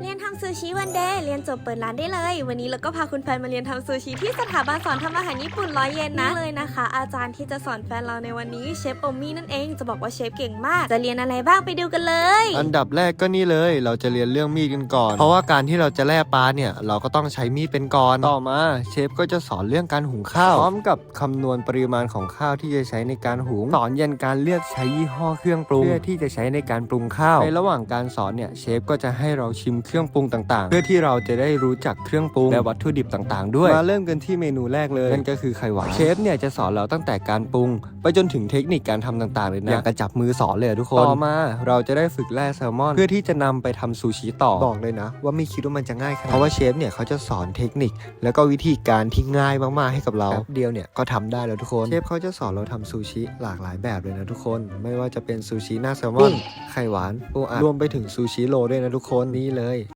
เรียนทำซูชิวันเดย์เรียนจบเปิดร้านได้เลย วันนี้เราก็พาคุณแฟนมาเรียนทำซูชิที่สถาบันสอนทำอาหารญี่ปุ่นร้อยเยนนะเลยนะคะ อาจารย์ที่จะสอนแฟนเราในวันนี้เชฟโอมี่นั่นเองจะบอกว่าเชฟเก่งมาก จะเรียนอะไรบ้างไปดูกันเลย อันดับแรกก็นี่เลย เราจะเรียนเรื่องมีดกันก่อน เพราะว่าการที่เราจะแล่ปลาเนี่ยเราก็ต้องใช้มีดเป็นก่อนต่อมา เชฟก็จะสอนเรื่องการหุงข้าวพร้อมกับคำนวณปริมาณของข้าวที่จะใช้ในการหุงสอนยันการเลือกใช้ยี่ห้อเครื่องปรุงเพื่อที่จะใช้ในการปรุงข้าวในระหว่างการสอนเนี่ยเชฟก็จะให้เราชิมเครื่องปรุงต่างๆ เพื่อที่เราจะได้รู้จักเครื่องปรุงและวัตถุดิบต่างๆ ด้วย มาเริ่มกันที่เมนูแรกเลยนั่นก็คือไข่หวานเชฟเนี่ยจะสอนเราตั้งแต่การปรุง ไปจนถึงเทคนิคการทำต่างๆเลยนะอยากกระจับมือสอนเลยอะทุกคนต่อมาเราจะได้ฝึกแล่แซลมอน เพื่อที่จะนำไปทำซูชิต่อบอกเลยนะ ว่าไม่คิดว่ามันจะง่ายขนาดนั้นเพราะว่าเชฟเนี่ยเขาจะสอนเทคนิค แล้วก็วิธีการที่ง่ายมากๆให้กับเราแป๊บเดียวเนี่ยก็ทำได้แล้วทุกคนเชฟเขาจะสอนเราทำซูชิหลากหลายแบบเลยนะทุกคน ไม่ว่าจะเป็นซูชิหน้าแซลมอน ไข่หวานปูอัดรวมไปถึงซูชิโรด้วยนะทุกคนนี่เลย